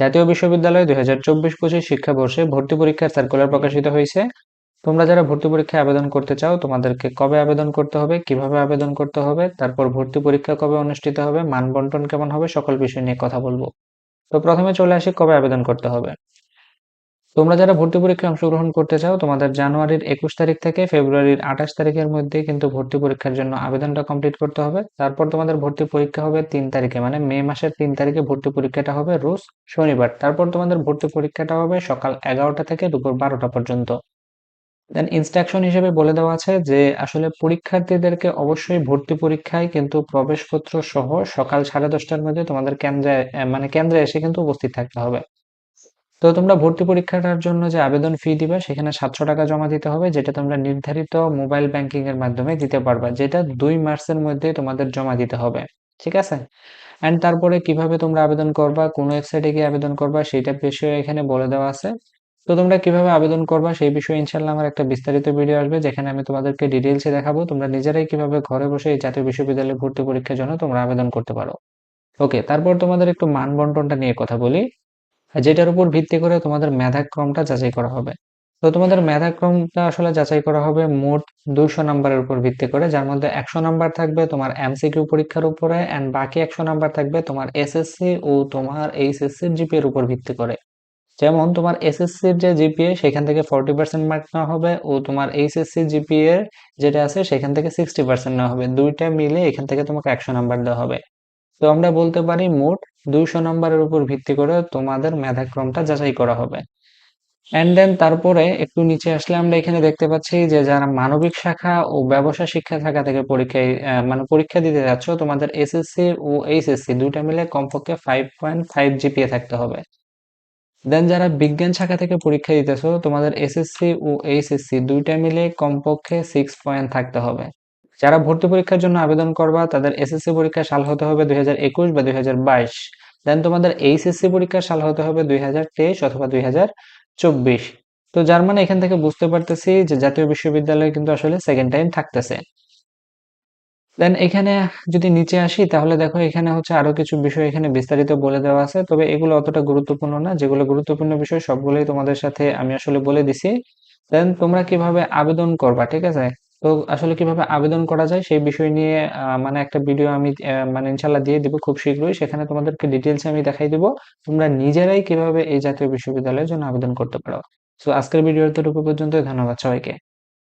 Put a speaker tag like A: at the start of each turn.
A: জাতীয় বিশ্ববিদ্যালয় দুই হাজার চব্বিশ পঁচিশ শিক্ষাবর্ষে ভর্তি পরীক্ষার সার্কুলার প্রকাশিত হয়েছে। তোমরা যারা ভর্তি পরীক্ষায় আবেদন করতে চাও, তোমাদেরকে কবে আবেদন করতে হবে, কীভাবে আবেদন করতে হবে, তারপর ভর্তি পরীক্ষা কবে অনুষ্ঠিত হবে মান বন্টন কেমন হবে, সকল বিষয় নিয়ে কথা বলব। তো প্রথমে চলে আসি কবে আবেদন করতে হবে। তোমরা যারা ভর্তি পরীক্ষায় অংশগ্রহণ করতে চাও, তোমাদের জানুয়ারির একুশ তারিখ থেকে ফেব্রুয়ারির আঠাশ তারিখের মধ্যে কিন্তু ভর্তি পরীক্ষার জন্য আবেদনটা কমপ্লিট করতে হবে। তারপর তোমাদের ভর্তি পরীক্ষা হবে তিন তারিখে মানে মে মাসের তিন তারিখে ভর্তি পরীক্ষাটা হবে রোজ শনিবার। তারপর তোমাদের ভর্তি পরীক্ষাটা হবে সকাল এগারোটা থেকে দুপুর বারোটা পর্যন্ত। দেন ইনস্ট্রাকশন হিসেবে বলে দেওয়া আছে যে, আসলে পরীক্ষার্থীদেরকে অবশ্যই ভর্তি পরীক্ষায় কিন্তু প্রবেশপত্র সহ সকাল সাড়ে দশটার মধ্যে তোমাদের কেন্দ্রে মানে কেন্দ্রে এসে কিন্তু উপস্থিত থাকতে হবে। তো তোমরা ভর্তি পরীক্ষাটার জন্য যে আবেদন ফি দিবে, সেখানে সাতশো টাকা জমা দিতে হবে, যেটা তোমরা নির্ধারিত মোবাইল ব্যাংকিং এর মাধ্যমে দিতে পারবা, যেটা দুই মার্চের মধ্যে তোমাদের জমা দিতে হবে, ঠিক আছে? অ্যান্ড তারপরে কীভাবে তোমরা আবেদন করবা, কোন ওয়েবসাইটে গিয়ে আবেদন করবা সেটা বিষয়ে এখানে বলে দেওয়া আছে। তো তোমরা কীভাবে আবেদন করবা, সেই বিষয়ে ইনশাল্লাহ আমার একটা বিস্তারিত ভিডিও আসবে, যেখানে আমি তোমাদেরকে ডিটেলসে দেখাবো, তোমরা নিজেরাই কীভাবে ঘরে বসে এই জাতীয় বিশ্ববিদ্যালয়ে ভর্তি পরীক্ষার জন্য তোমরা আবেদন করতে পারো। ওকে তারপর তোমাদের একটু মান বন্টনটা নিয়ে কথা বলি। যেটার উপর ভিত্তি করে তোমাদের মেধাক্রমটা যাচাই করা হবে। তো তোমাদের মেধাক্রমটা আসলে যাচাই করা হবে মোট দুইশো নাম্বারের উপর ভিত্তি করে, যার মধ্যে একশো নাম্বার থাকবে তোমার এমসিকিউ পরীক্ষার উপরে অ্যান্ড বাকি একশো নাম্বার থাকবে তোমার এসএসসি ও তোমার এইচএসসির জিপি এর উপর ভিত্তি করে। যেমন তোমার এসএসসির যে জিপিএ, সেখান থেকে ফর্টি পার্সেন্ট মার্ক নেওয়া হবে ও তোমার এইচএসসি জিপিএ যেটা আছে, সেখান থেকে সিক্সটি পার্সেন্ট নেওয়া হবে। দুইটা মিলে এখান থেকে তোমাকে একশো নাম্বার দেওয়া হবে। তো আমরা বলতে পারি মোট দুইশো নম্বরের উপর ভিত্তি করে তোমাদের মেধাক্রমটা যাচাই করা হবে। অ্যান্ড দেন তারপরে একটু নিচে আসলে আমরা এখানে দেখতে পাচ্ছি যে যারা মানবিক শাখা ও ব্যবসা শিক্ষা শাখা থেকে পরীক্ষায় মানে পরীক্ষা দিতে যাচ্ছ, তোমাদের এসএসসি ও এইচএসসি দুইটা মিলে কমপক্ষে ফাইভ পয়েন্ট ফাইভ জিপিএ থাকতে হবে। দেন যারা বিজ্ঞান শাখা থেকে পরীক্ষা দিতেছো, তোমাদের এসএসসি ও এইচএসসি দুইটা মিলে কমপক্ষে সিক্স পয়েন্ট থাকতে হবে। যারা ভর্তি পরীক্ষার জন্য আবেদন করবা, তাদের এসএসসি পরীক্ষা সাল হতে হবে দুই বা দুই দেন তোমাদের এইচএসসি পরীক্ষার সাল হতে হবে দুই অথবা দুই তো যার মানে এখান থেকে বুঝতে পারতেছি যে জাতীয় বিশ্ববিদ্যালয়ে কিন্তু আসলে সেকেন্ড টাইম থাকতেছে। দেন এখানে যদি নিচে আসি, তাহলে দেখো এখানে হচ্ছে আরও কিছু বিষয় এখানে বিস্তারিত বলে দেওয়া আছে। তবে এগুলো অতটা গুরুত্বপূর্ণ না, যেগুলো গুরুত্বপূর্ণ বিষয় সবগুলোই তোমাদের সাথে আমি আসলে বলে দিছি। দেন তোমরা কীভাবে আবেদন করবা, ঠিক আছে? তো আসলে কীভাবে আবেদন করা যায় সেই বিষয় নিয়ে মানে একটা ভিডিও আমি মানে ইনশাল্লাহ দিয়ে দিব খুব শীঘ্রই। সেখানে তোমাদেরকে ডিটেলস আমি দেখাই দিব। তোমরা নিজেরাই কীভাবে এই জাতীয় বিশ্ববিদ্যালয়ের জন্য আবেদন করতে পারো। তো আজকের ভিডিও এতটুকু পর্যন্ত ধন্যবাদ সবাইকে।